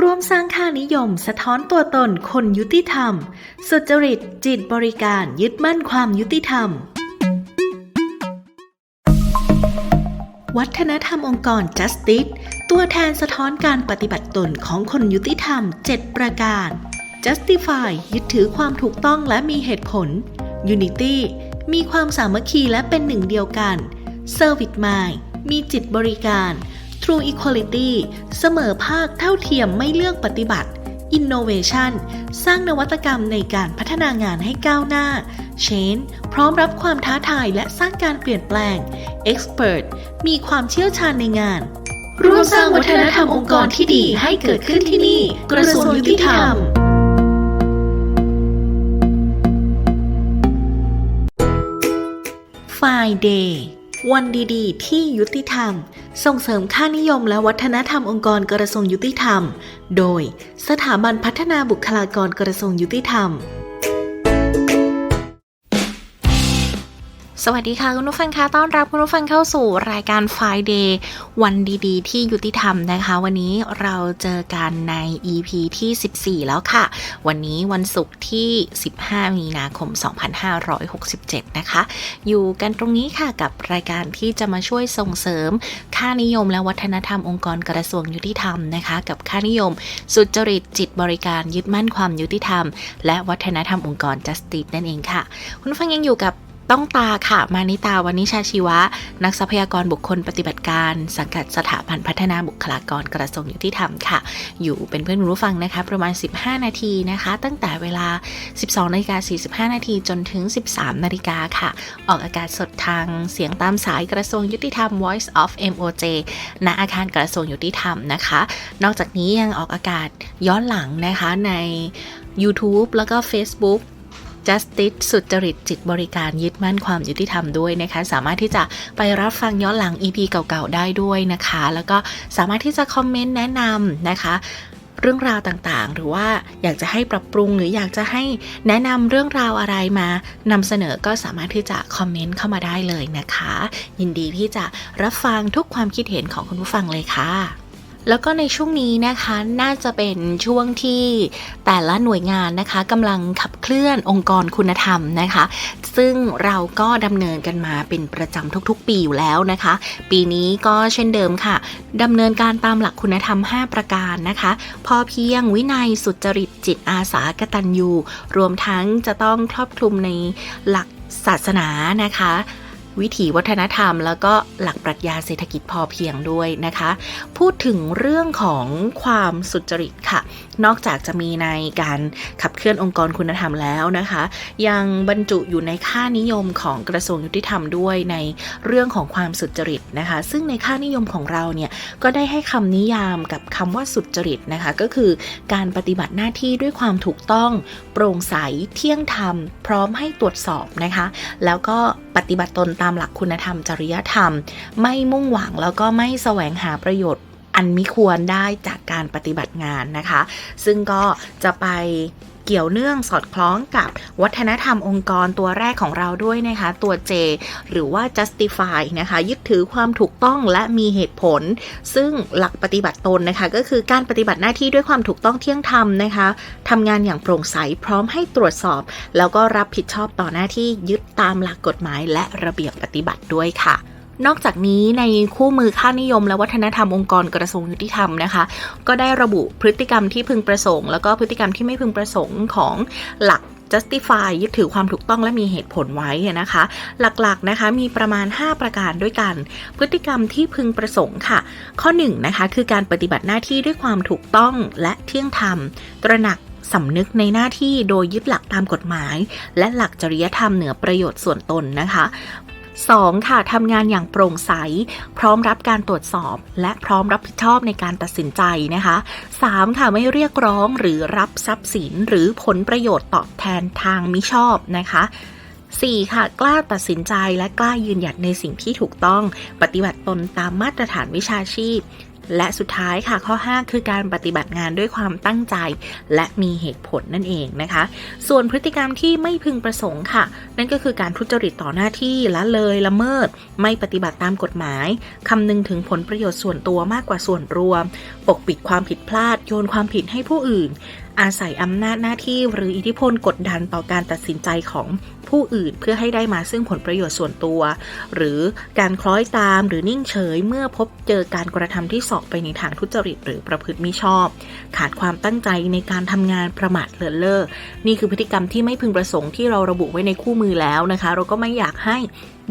ร่วมสร้างค่านิยมสะท้อนตัวตนคนยุติธรรม สุจริตจิตบริการยึดมั่นความยุติธรรม วัฒนธรรมองค์กร Justice ตัวแทนสะท้อนการปฏิบัติตนของคนยุติธรรม 7 ประการ Justify ยึดถือความถูกต้องและมีเหตุผล Unity มีความสามัคคีและเป็นหนึ่งเดียวกัน Service Mind มีจิตบริการ True Equality เสมอภาคเท่าเทียมไม่เลือกปฏิบัติ Innovation สร้างนวัตกรรมในการพัฒนางานให้ก้าวหน้า Change พร้อมรับความท้าทายและสร้างการเปลี่ยนแปลง Expert มีความเชี่ยวชาญในงาน ร่วมสร้างวัฒนธรรมองค์กรที่ดีให้เกิดขึ้นที่นี่ กระทรวงยุติธรรม Friday วันดีๆ ที่ยุติธรรม ส่งเสริมค่านิยมและวัฒนธรรมองค์กรกระทรวงยุติธรรม โดยสถาบันพัฒนาบุคลากรกระทรวงยุติธรรม สวัสดีค่ะคุณผู้ฟังคะต้อนรับคุณผู้ฟังเข้าสู่รายการ Friday วันดีๆ ที่ยุติธรรมนะคะ วันนี้เราเจอกันใน EP ที่ 14 แล้วค่ะ วันนี้วันศุกร์ที่ 15 มีนาคม 2567 นะคะ อยู่กันตรงนี้ค่ะกับรายการที่จะมาช่วยส่งเสริม ค่านิยมและวัฒนธรรมองค์กรกระทรวงยุติธรรมนะคะ กับค่านิยม สุจริตจิตบริการยึดมั่นความยุติธรรม และวัฒนธรรมองค์กร Justice นั่นเองค่ะ คุณผู้ฟังยังอยู่กับ ต้องตาค่ะ มานิตาวานิชาชีวะ นักทรัพยากรบุคคลปฏิบัติการ สังกัดสถาบันพัฒนาบุคลากรกระทรวงยุติธรรมค่ะ อยู่เป็นเพื่อนคุณผู้ฟังนะคะ ประมาณ 15 นาทีนะคะ ตั้งแต่เวลา 12นาฬิกา45 นาทีจนถึง 13 นาฬิกาค่ะ ออกอากาศสดทางเสียงตามสายกระทรวงยุติธรรม Voice of MOJ ณอาคารกระทรวงยุติธรรมนะคะ นอกจากนี้ยังออกอากาศย้อนหลังนะคะใน YouTube แล้วก็ Facebook Justice สุจริตจิตบริการยึดมั่นความยุติธรรมด้วยนะคะ สามารถที่จะไปรับฟังย้อนหลัง EP เก่าๆ ได้ด้วยนะคะ แล้วก็สามารถที่จะคอมเมนต์แนะนำนะคะเรื่องราวต่างๆ หรือว่าอยากจะให้ปรับปรุงหรืออยากจะให้แนะนำเรื่องราวอะไรมา นำเสนอก็สามารถที่จะคอมเมนต์เข้ามาได้เลยนะคะ ยินดีที่จะรับฟังทุกความคิดเห็นของคุณผู้ฟังเลยค่ะ แล้วก็ในช่วงนี้นะคะน่าจะเป็นช่วงที่แต่ละหน่วยงานนะคะกำลังขับเคลื่อนองค์กรคุณธรรมนะคะ ซึ่งเราก็ดำเนินกันมาเป็นประจำทุกๆ ปีอยู่แล้วนะคะ ปีนี้ก็เช่นเดิมค่ะดำเนินการตามหลักคุณธรรม 5 ประการนะคะ พอเพียงวินัยสุจริตจิตอาสากตัญญูรวมทั้งจะต้องครอบคลุมในหลักศาสนานะคะ วิถีวัฒนธรรม แล้วก็หลักปรัชญาเศรษฐกิจพอเพียงด้วยนะคะ พูดถึงเรื่องของความสุจริตค่ะนอกจากจะมีในการขับเคลื่อนองค์กรคุณธรรมแล้วนะคะ ยังบรรจุอยู่ในค่านิยมของกระทรวงยุติธรรมด้วยในเรื่องของความสุจริตนะคะ ซึ่งในค่านิยมของเราเนี่ยก็ได้ให้คำนิยามกับคำว่าสุจริตนะคะ ก็คือการปฏิบัติหน้าที่ด้วยความถูกต้อง โปร่งใสเที่ยงธรรม พร้อมให้ตรวจสอบนะคะ แล้วก็ปฏิบัติตนตามหลักคุณธรรมจริยธรรม ไม่มุ่งหวังแล้วก็ไม่แสวงหาประโยชน์ อันมิควรได้จากการปฏิบัติงานนะคะ ซึ่งก็จะไปเกี่ยวเนื่องสอดคล้องกับวัฒนธรรมองค์กรตัวแรกของเราด้วยนะคะ ตัว J หรือว่า justify นะคะ ยึดถือความถูกต้องและมีเหตุผล ซึ่งหลักปฏิบัติตนนะคะ ก็คือการปฏิบัติหน้าที่ด้วยความถูกต้องเที่ยงธรรมนะคะทำงานอย่างโปร่งใสพร้อมให้ตรวจสอบ แล้วก็รับผิดชอบต่อหน้าที่ยึดตามหลักกฎหมายและระเบียบปฏิบัติด้วยค่ะ นอกจากนี้ในคู่มือค่านิยม และวัฒนธรรมองค์กรกระทรวงยุติธรรมนะคะ ก็ได้ระบุพฤติกรรมที่พึงประสงค์ แล้วก็พฤติกรรมที่ไม่พึงประสงค์ของหลัก justify ยึดถือความถูกต้องและมีเหตุผลไว้นะคะ หลักๆนะคะมีประมาณ 5 ประการด้วยกัน พฤติกรรมที่พึงประสงค์ค่ะ ข้อ1นนะคะคือการปฏิบัติหน้าที่ด้วยความถูกต้องและเที่ยงธรรม ตระหนักสำนึกในหน้าที่โดยยึดหลักตามกฎหมาย และหลักจริยธรรมเหนือประโยชน์ส่วนตนนะคะ 2. ค่ะทำงานอย่างโปร่งใส พร้อมรับการตรวจสอบ และพร้อมรับผิดชอบในการตัดสินใจนะคะ 3. ค่ะไม่เรียกร้องหรือรับทรัพย์สินหรือผลประโยชน์ตอบแทนทางมิชอบนะคะ 4. ค่ะ กล้าตัดสินใจและกล้ายืนหยัดในสิ่งที่ถูกต้อง ปฏิบัติตนตามมาตรฐานวิชาชีพ และสุดท้ายค่ะข้อ 5 คือการปฏิบัติงานด้วยความตั้งใจ และมีเหตุผลนั่นเองนะคะ ส่วนพฤติกรรมที่ไม่พึงประสงค์ค่ะ นั่นก็คือการทุจริตต่อหน้าที่ละเลยละเมิด ไม่ปฏิบัติตามกฎหมายคำนึงถึงผลประโยชน์ส่วนตัวมากกว่าส่วนรวม ปกปิดความผิดพลาด โยนความผิดให้ผู้อื่นอาศัยอำนาจหน้าที่หรืออิทธิพลกดดันต่อการตัดสินใจของ ผู้อื่นเพื่อให้ได้มาซึ่งผลประโยชน์ส่วนตัว หรือการคล้อยตามหรือนิ่งเฉยเมื่อพบเจอการกระทำที่สอบไปในทางทุจริตหรือประพฤติมิชอบ ขาดความตั้งใจในการทำงานประมาทเลินเล่อนี่คือพฤติกรรมที่ไม่พึงประสงค์ที่เราระบุไว้ในคู่มือแล้วนะคะ เราก็ไม่อยากให้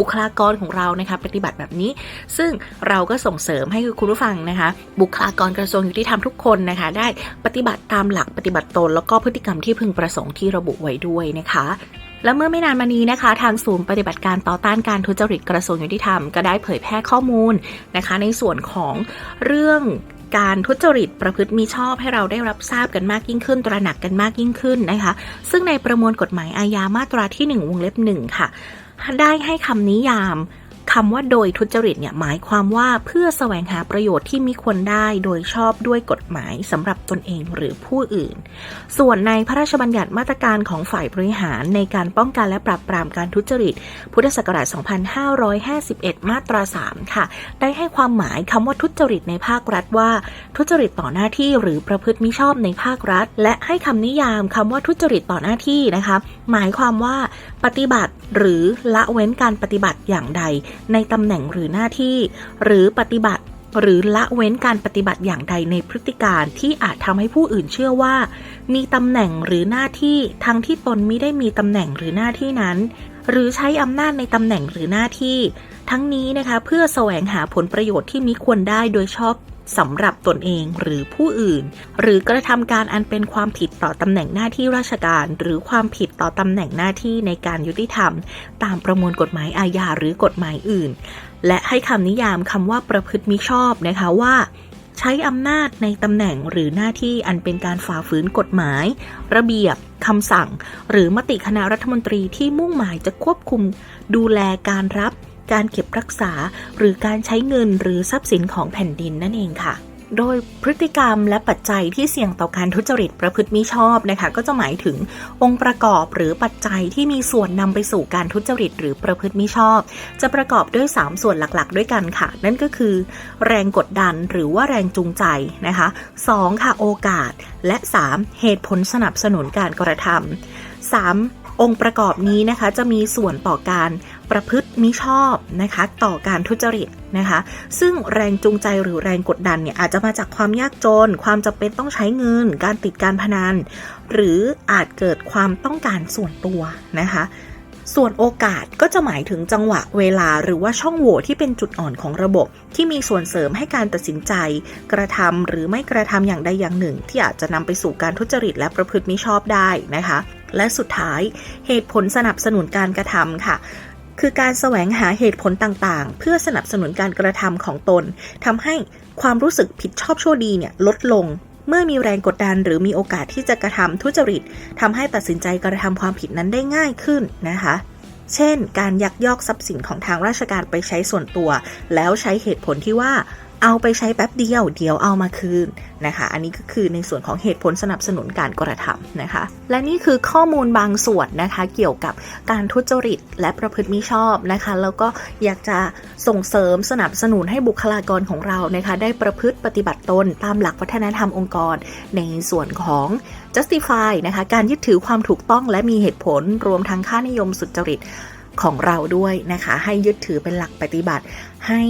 บุคลากรของเรานะคะปฏิบัติแบบนี้ ซึ่งเราก็ส่งเสริมให้คุณผู้ฟังนะคะ บุคลากรกระทรวงยุติธรรมทุกคนนะคะ ได้ปฏิบัติตามหลักปฏิบัติตน แล้วก็พฤติกรรมที่พึงประสงค์ที่ระบุไว้ด้วยนะคะ และเมื่อไม่นานมานี้นะคะ ทางศูนย์ปฏิบัติการต่อต้านการทุจริตกระทรวงยุติธรรมก็ได้เผยแพร่ข้อมูลนะคะ ในส่วนของเรื่องการทุจริตประพฤติมีชอบให้เราได้รับทราบกันมากยิ่งขึ้น ตระหนักกันมากยิ่งขึ้นนะคะ ซึ่งในประมวลกฎหมายอาญามาตราที่ 1 วงเล็บหนึ่งค่ะได้ให้คำนิยาม คำว่าโดยทุจริตเนี่ยหมายความว่าเพื่อแสวงหาประโยชน์ที่มิควรได้โดยชอบด้วยกฎหมายสำหรับตนเองหรือผู้อื่น ส่วนในพระราชบัญญัติมาตรการของฝ่ายบริหารในการป้องกันและปราบปรามการทุจริต พุทธศักราช 2551 มาตรา 3 ค่ะ ได้ให้ความหมายคำว่าทุจริตในภาครัฐว่า ทุจริตต่อหน้าที่หรือประพฤติมิชอบในภาครัฐ และให้คำนิยามคำว่าทุจริตต่อหน้าที่นะคะ หมายความว่าปฏิบัติหรือละเว้นการปฏิบัติอย่างใดในตำแหน่งหรือหน้าที่ หรือปฏิบัติ หรือละเว้นการปฏิบัติอย่างใดในพฤติการที่อาจทำให้ผู้อื่นเชื่อว่า มีตำแหน่งหรือหน้าที่ทั้งที่ตนไม่ได้มีตำแหน่งหรือหน้าที่นั้น หรือใช้อำนาจในตำแหน่งหรือหน้าที่ ทั้งนี้นะคะเพื่อแสวงหาผลประโยชน์ที่มิควรได้โดยชอบ สำหรับตนเองหรือผู้อื่น หรือกระทำการอันเป็นความผิดต่อตำแหน่งหน้าที่ราชการ หรือความผิดต่อตำแหน่งหน้าที่ในการยุติธรรม ตามประมวลกฎหมายอาญาหรือกฎหมายอื่น และให้คำนิยามคำว่าประพฤติมิชอบนะคะว่าใช้อำนาจในตำแหน่งหรือหน้าที่อันเป็นการฝ่าฝืนกฎหมาย ระเบียบคำสั่ง หรือมติคณะรัฐมนตรีที่มุ่งหมายจะควบคุมดูแลการรับ การเก็บรักษา หรือการใช้เงินหรือทรัพย์สินของแผ่นดินนั่นเองค่ะโดยพฤติกรรมและปัจจัยที่เสี่ยงต่อการทุจริตประพฤติมิชอบนะคะ ก็จะหมายถึงองค์ประกอบหรือปัจจัยที่มีส่วนนำไปสู่การทุจริตหรือประพฤติมิชอบ จะประกอบด้วย 3 ส่วนหลักๆ ด้วยกันค่ะ นั่นก็คือ แรงกดดันหรือว่าแรงจูงใจนะคะ 2. ค่ะโอกาส และ 3. เหตุผลสนับสนุนการกระทำ 3. องค์ประกอบนี้นะคะจะมีส่วนต่อการประพฤติมิชอบนะคะต่อการทุจริตนะคะ ซึ่งแรงจูงใจหรือแรงกดดันเนี่ยอาจจะมาจากความยากจน ความจำเป็นต้องใช้เงิน การติดการพนัน หรืออาจเกิดความต้องการส่วนตัวนะคะส่วนโอกาสก็จะหมายถึงจังหวะเวลาหรือว่าช่องโหว่ที่เป็นจุดอ่อนของระบบ ที่มีส่วนเสริมให้การตัดสินใจ กระทำหรือไม่กระทำอย่างใดอย่างหนึ่ง ที่อาจจะนำไปสู่การทุจริตและประพฤติมิชอบได้นะคะ และสุดท้าย เหตุผลสนับสนุนการกระทำค่ะคือการแสวงหาเหตุผลต่างๆ เพื่อสนับสนุนการกระทำของตนทำให้ความรู้สึกผิดชอบชั่วดีเนี่ยลดลง เมื่อมีแรงกดดันหรือมีโอกาสที่จะกระทำทุจริตทำให้ตัดสินใจกระทำความผิดนั้นได้ง่ายขึ้นนะคะ เช่น การยักยอกทรัพย์สินของทางราชการไปใช้ส่วนตัว แล้วใช้เหตุผลที่ว่า เอาไปใช้แป๊บเดียวเดี๋ยวเอามาคืนนะคะ อันนี้ก็คือในส่วนของเหตุผลสนับสนุนการกระทำนะคะ และนี่คือข้อมูลบางส่วนนะคะเกี่ยวกับการทุจริตและประพฤติมิชอบนะคะ แล้วก็อยากจะส่งเสริมสนับสนุนให้บุคลากรของเรานะคะ ได้ประพฤติปฏิบัติตนตามหลักวัฒนธรรมองค์กร ในส่วนของ justify นะคะ การยึดถือความถูกต้องและมีเหตุผลรวมทั้งค่านิยมสุจริต ของเราด้วยนะคะ ให้ยึดถือเป็นหลักปฏิบัติ ให้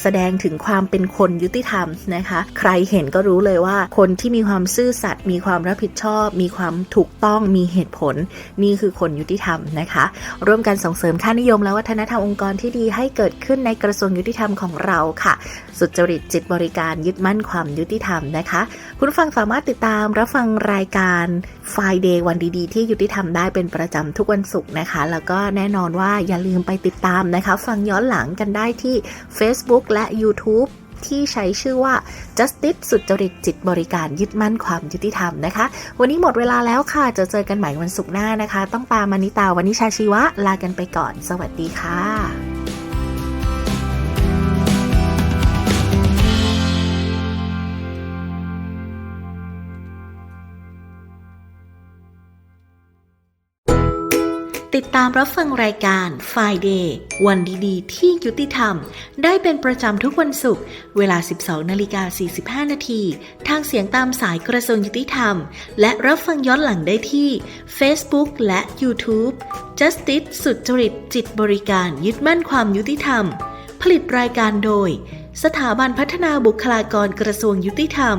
แสดงถึงความเป็นคนยุติธรรมนะคะ ใครเห็นก็รู้เลยว่า คนที่มีความซื่อสัตย์มีความรับผิดชอบ มีความถูกต้องมีเหตุผล นี่คือคนยุติธรรมนะคะ ร่วมกันส่งเสริมค่านิยมและวัฒนธรรมองค์กรที่ดีให้เกิดขึ้นในกระทรวงยุติธรรมของเราค่ะ สุจริตจิตบริการยึดมั่นความยุติธรรมนะคะ คุณฟังสามารถติดตามรับฟังรายการ Friday วันดีๆ ที่ยุติธรรมได้เป็นประจำทุกวันศุกร์นะคะ แล้วก็แน่นอนว่าอย่าลืมไปติดตามนะคะ ฟังย้อนหลังกันได้ที่ Facebook และ YouTube ที่ใช้ชื่อว่า Justice สุจริตจิตบริการยึดมั่นความยุติธรรมนะคะ วันนี้หมดเวลาแล้วค่ะ จะเจอกันใหม่วันศุกร์หน้านะคะ ต้องตามมานิตาวันนิชาชีวะ ลากันไปก่อน สวัสดีค่ะ ติดตามรับฟังรายการ Friday วันดีๆ ที่ยุติธรรม ได้เป็นประจำทุกวันศุกร์เวลา 12นาฬิกา45 นาที ทางเสียงตามสายกระทรวงยุติธรรม และรับฟังย้อนหลังได้ที่ Facebook และ YouTube Justice สุดจริตจิตบริการยึดมั่นความยุติธรรม ผลิตรายการโดย สถาบันพัฒนาบุคลากรกระทรวงยุติธรรม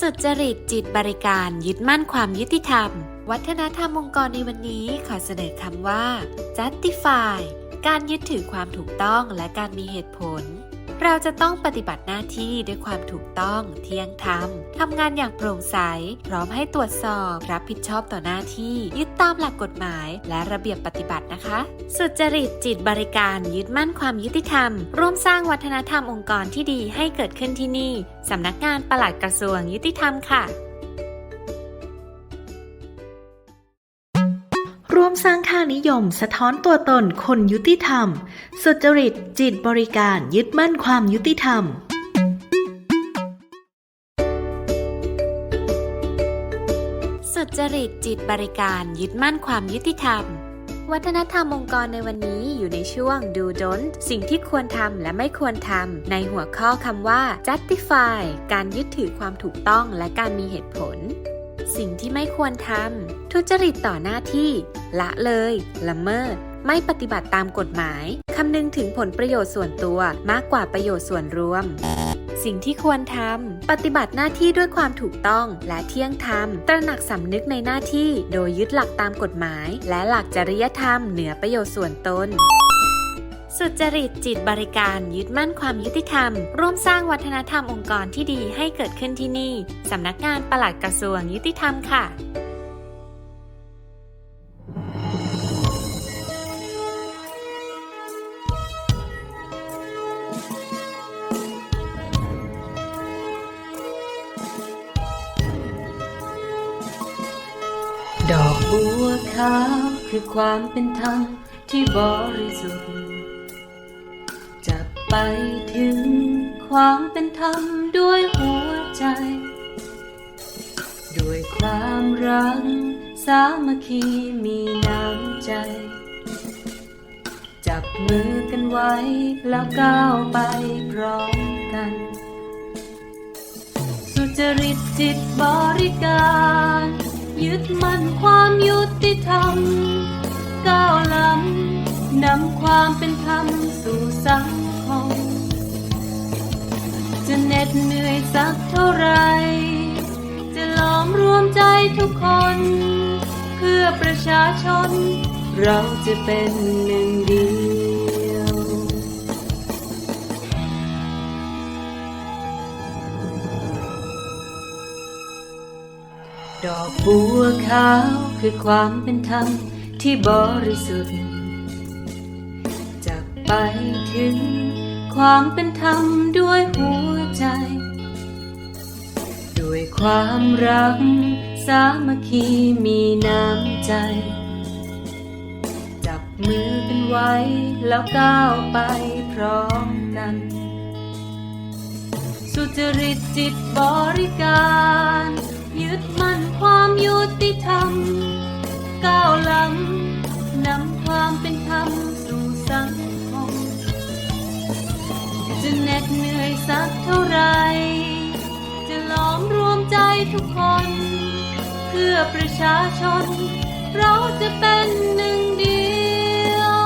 สุจริตจิตบริการยึดมั่นความยุติธรรม วัฒนธรรมองค์กรในวันนี้ขอเสนอคำว่า justify การยึดถือความถูกต้องและการมีเหตุผล เราจะต้องปฏิบัติหน้าที่ด้วยความถูกต้องเที่ยงธรรมทำงานอย่างโปร่งใส พร้อมให้ตรวจสอบ รับผิดชอบต่อหน้าที่ยึดตามหลักกฎหมาย และระเบียบปฏิบัตินะคะ สุจริตจิตบริการยึดมั่นความยุติธรรม ร่วมสร้างวัฒนธรรมองค์กรที่ดีให้เกิดขึ้นที่นี่สำนักงานปลัดกระทรวงยุติธรรมค่ะ นิยม สะท้อนตัวตนคนยุติธรรม สุจริต จิตบริการยึดมั่นความยุติธรรมสุจริตจิตบริการยึดมั่นความยุติธรรม วัฒนธรรมองค์กรในวันนี้อยู่ในช่วงดูดนสิ่งที่ควรทำและไม่ควรทำในหัวข้อคำว่า justify การยึดถือความถูกต้องและการมีเหตุผล สิ่งที่ไม่ควรทำ ทุจริตต่อหน้าที่ ละเลย ละเมิด ไม่ปฏิบัติตามกฎหมาย คำนึงถึงผลประโยชน์ส่วนตัวมากกว่าประโยชน์ส่วนรวม สิ่งที่ควรทำ ปฏิบัติหน้าที่ด้วยความถูกต้องและเที่ยงธรรม ตระหนักสำนึกในหน้าที่ โดยยึดหลักตามกฎหมาย และหลักจริยธรรมเหนือประโยชน์ส่วนตนสุจริตจิตบริการยึดมั่นความยุติธรรม ร่วมสร้างวัฒนธรรมองค์กรที่ดีให้เกิดขึ้นที่นี่ สำนักงานปลัดกระทรวงยุติธรรมค่ะ ดอกบัวขาวคือความเป็นธรรมที่บริสุทธิ์จะไปถึงความเป็นธรรมด้วยหัวใจ ด้วยความรักสามัคคีมีน้ำใจ จับมือกันไว้แล้วก้าวไปพร้อมกัน สุจริตจิตบริการ ยึดมั่นความยุติธรรม ก้าวล้ำนำความเป็นธรรมสู่สังคม จะเหน็ดเหนื่อยสักเท่าไร จะล้อมรวมใจทุกคน เพื่อประชาชน เราจะเป็นหนึ่งเดียว ดอกบัวขาวคือความเป็นธรรมที่บริสุทธิ์จะไปถึงความเป็นธรรมด้วยหัวใจ ด้วยความรัก สามัคคีมีน้ำใจ จับมือกันไว้แล้วก้าวไปพร้อมกัน สุจริตจิตบริการ ยึดมั่นความยุติธรรม ก้าวล้ำนำความเป็นธรรมสู่สังคมจะเหน็ดเหนื่อยสักเท่าไร จะล้อมรวมใจทุกคน เพื่อประชาชน เราจะเป็นหนึ่งเดียว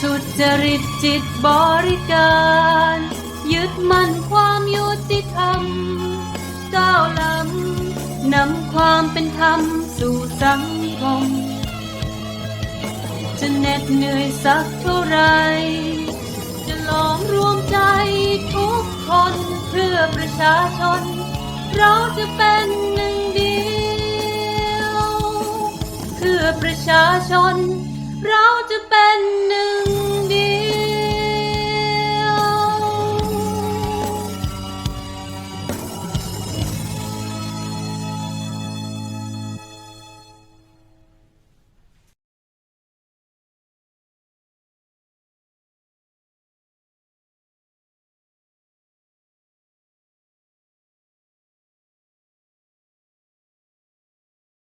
สุจริตจิตบริการ ยึดมั่นความยุติธรรม ก้าวล้ำนำความเป็นธรรมสู่สังคม จะเหน็ดเหนื่อยสักเท่าไรจะลอมรวมใจทุกคนเพื่อประชาชน เราจะเป็นหนึ่งเดียว เพื่อประชาชน เราจะเป็นหนึ่ง